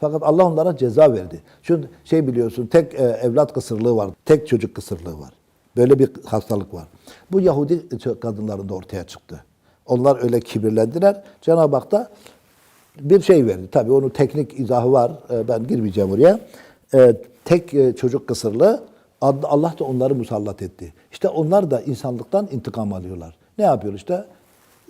Fakat Allah onlara ceza verdi. Şu şey biliyorsun tek e, evlat kısırlığı var. Tek çocuk kısırlığı var. Böyle bir hastalık var. Bu Yahudi kadınlarında ortaya çıktı. Onlar öyle kibirlendiler. Cenab-ı Hak da bir şey verdi. Tabii onun teknik izahı var. Ee, Ben girmeyeceğim oraya. Ee, tek e, çocuk kısırlığı Allah da onları musallat etti. İşte onlar da insanlıktan intikam alıyorlar. Ne yapıyor işte?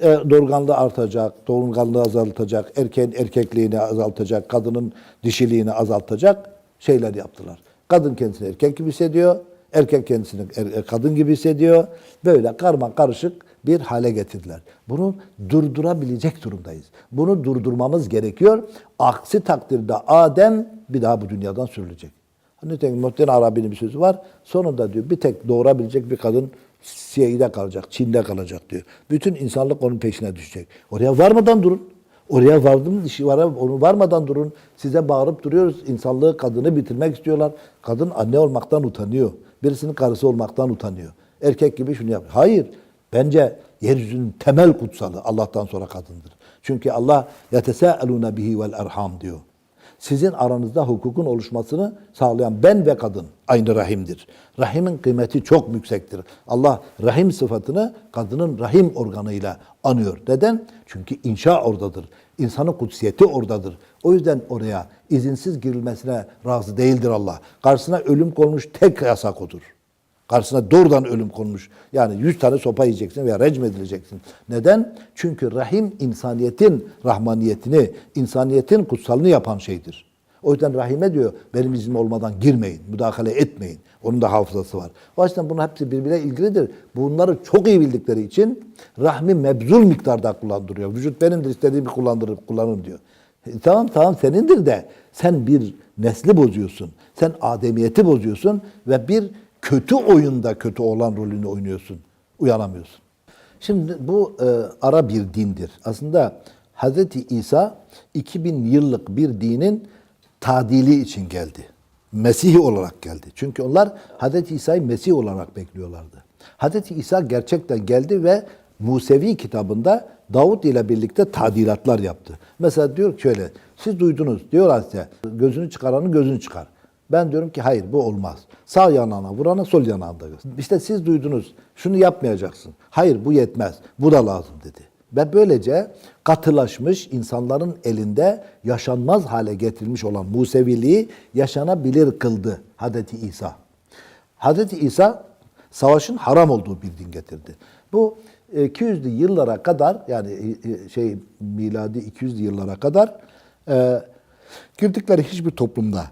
E, doğurganlığı artacak, doğurganlığı azaltacak, erkeğin erkekliğini azaltacak, kadının dişiliğini azaltacak şeyler yaptılar. Kadın kendisini erkek gibi hissediyor, erkek kendisini er- kadın gibi hissediyor. Böyle karma karışık bir hale getirdiler. Bunu durdurabilecek durumdayız. Bunu durdurmamız gerekiyor. Aksi takdirde Adem bir daha bu dünyadan sürülecek. Nitekim Muhtemelen Arabi'nin bir sözü var. Sonunda diyor bir tek doğurabilecek bir kadın CIA'de kalacak, Çin'de kalacak diyor. Bütün insanlık onun peşine düşecek. Oraya varmadan durun. Oraya vardım işi var onu varmadan durun. Size bağırıp duruyoruz. İnsanlığı kadını bitirmek istiyorlar. Kadın anne olmaktan utanıyor. Birisinin karısı olmaktan utanıyor. Erkek gibi şunu yap. Hayır. Bence yeryüzünün temel kutsalı Allah'tan sonra kadındır. Çünkü Allah yetesâelûne bihi vel erham diyor sizin aranızda hukukun oluşmasını sağlayan ben ve kadın aynı rahimdir. Rahimin kıymeti çok yüksektir. Allah rahim sıfatını kadının rahim organıyla anıyor. Neden? Çünkü inşa oradadır. İnsanın kutsiyeti oradadır. O yüzden oraya izinsiz girilmesine razı değildir Allah. Karşısına ölüm konmuş tek yasak odur. Karşısına doğrudan ölüm konmuş. Yani yüz tane sopa yiyeceksin veya recm edileceksin. Neden? Çünkü rahim insaniyetin rahmaniyetini, insaniyetin kutsalını yapan şeydir. O yüzden rahime diyor benim iznim olmadan girmeyin, müdahale etmeyin. Onun da hafızası var. O yüzden bunun hepsi birbirine ilgilidir. Bunları çok iyi bildikleri için rahmi mebzul miktarda kullandırıyor. Vücut benimdir istediğimi kullandırıp kullanın diyor. E, tamam tamam senindir de sen bir nesli bozuyorsun. Sen ademiyeti bozuyorsun ve bir kötü oyunda kötü olan rolünü oynuyorsun. Uyanamıyorsun. Şimdi bu e, ara bir dindir. Aslında Hz. İsa 2000 yıllık bir dinin tadili için geldi. Mesih olarak geldi. Çünkü onlar Hz. İsa'yı Mesih olarak bekliyorlardı. Hz. İsa gerçekten geldi ve Musevi kitabında Davut ile birlikte tadilatlar yaptı. Mesela diyor şöyle, siz duydunuz, diyorlar size, gözünü çıkaranın gözünü çıkar. Ben diyorum ki hayır bu olmaz. Sağ yanağına vurana sol yanağında göster. İşte siz duydunuz, şunu yapmayacaksın. Hayır bu yetmez, bu da lazım dedi. Ve böylece katılaşmış insanların elinde yaşanmaz hale getirilmiş olan Museviliği yaşanabilir kıldı Hazreti İsa. Hazreti İsa savaşın haram olduğu bir din getirdi. Bu e, 200'lü yıllara kadar yani e, e, şey miladi 200'lü yıllara kadar e, girdikleri hiçbir toplumda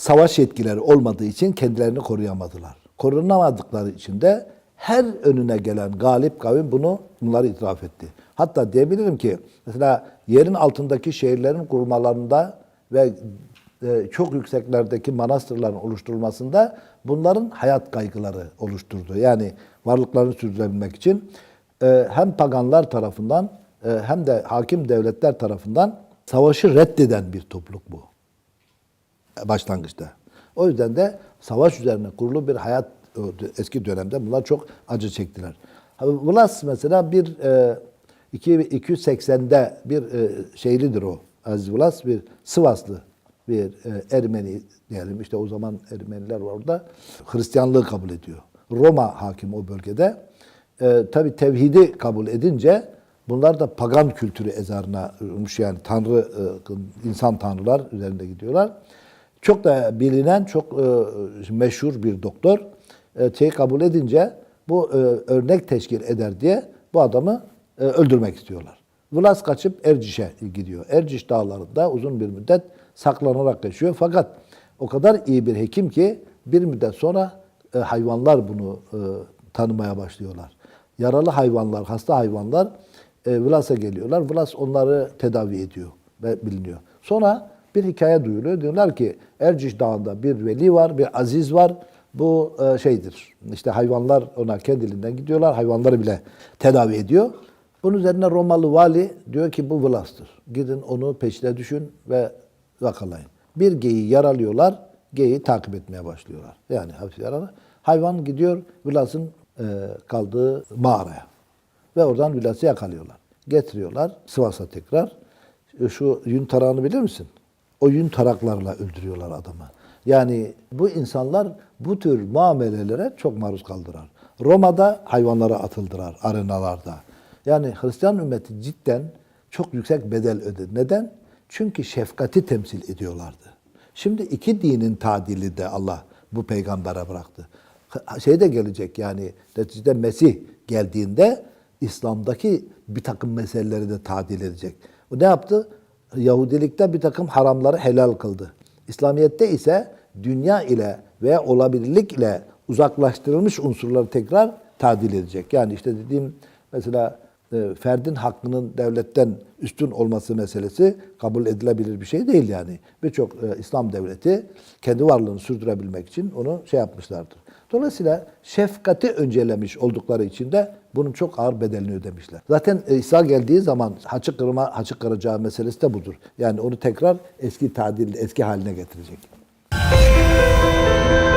savaş yetkileri olmadığı için kendilerini koruyamadılar. Korunamadıkları için de her önüne gelen galip kavim bunu bunları itiraf etti. Hatta diyebilirim ki mesela yerin altındaki şehirlerin kurulmalarında ve e, çok yükseklerdeki manastırların oluşturulmasında bunların hayat kaygıları oluşturdu. Yani varlıklarını sürdürebilmek için e, hem paganlar tarafından e, hem de hakim devletler tarafından savaşı reddeden bir topluluk bu başlangıçta. O yüzden de savaş üzerine kurulu bir hayat o eski dönemde bunlar çok acı çektiler. Vlas mesela bir e, iki- 280'de bir e, şeylidir o. Aziz Vlas bir Sivaslı bir e, Ermeni diyelim işte o zaman Ermeniler var orada Hristiyanlığı kabul ediyor. Roma hakim o bölgede. E, Tabi tevhidi kabul edince bunlar da pagan kültürü ezarına olmuş yani tanrı e, insan tanrılar üzerinde gidiyorlar. Çok da bilinen, çok e, meşhur bir doktor e, şeyi kabul edince bu e, örnek teşkil eder diye bu adamı e, öldürmek istiyorlar. Vlas kaçıp Erciş'e gidiyor. Erciş dağlarında uzun bir müddet saklanarak yaşıyor. Fakat o kadar iyi bir hekim ki bir müddet sonra e, hayvanlar bunu e, tanımaya başlıyorlar. Yaralı hayvanlar, hasta hayvanlar e, Vlas'a geliyorlar. Vlas onları tedavi ediyor ve biliniyor. Sonra bir hikaye duyuluyor. Diyorlar ki Erciş Dağı'nda bir veli var, bir aziz var. Bu e, şeydir. İşte hayvanlar ona kendiliğinden gidiyorlar. Hayvanları bile tedavi ediyor. Bunun üzerine Romalı vali diyor ki bu Vlas'tır. Gidin onu peşine düşün ve yakalayın. Bir geyiği yaralıyorlar. Geyiği takip etmeye başlıyorlar. Yani hafif yaralı. Hayvan gidiyor Vlas'ın e, kaldığı mağaraya. Ve oradan Vlas'ı yakalıyorlar. Getiriyorlar Sivas'a tekrar. E, Şu yün tarağını bilir misin? Oyun taraklarla öldürüyorlar adamı. Yani bu insanlar bu tür muamelelere çok maruz kaldılar. Roma'da hayvanlara atıldılar arenalarda. Yani Hristiyan ümmeti cidden çok yüksek bedel ödedi. Neden? Çünkü şefkati temsil ediyorlardı. Şimdi iki dinin tadili de Allah bu peygambere bıraktı. Şey de gelecek yani neticede Mesih geldiğinde İslam'daki bir takım meseleleri de tadil edecek. O ne yaptı? Yahudilikte bir takım haramları helal kıldı. İslamiyet'te ise dünya ile veya olabilirlik ile uzaklaştırılmış unsurları tekrar tadil edecek. Yani işte dediğim mesela e, ferdin hakkının devletten üstün olması meselesi kabul edilebilir bir şey değil yani. Birçok e, İslam devleti kendi varlığını sürdürebilmek için onu şey yapmışlardır. Dolayısıyla şefkati öncelemiş oldukları için de bunun çok ağır bedelini ödemişler. Zaten e, İsa geldiği zaman haçı kırma, haçı kıracağı meselesi de budur. Yani onu tekrar eski tadil, eski haline getirecek. Müzik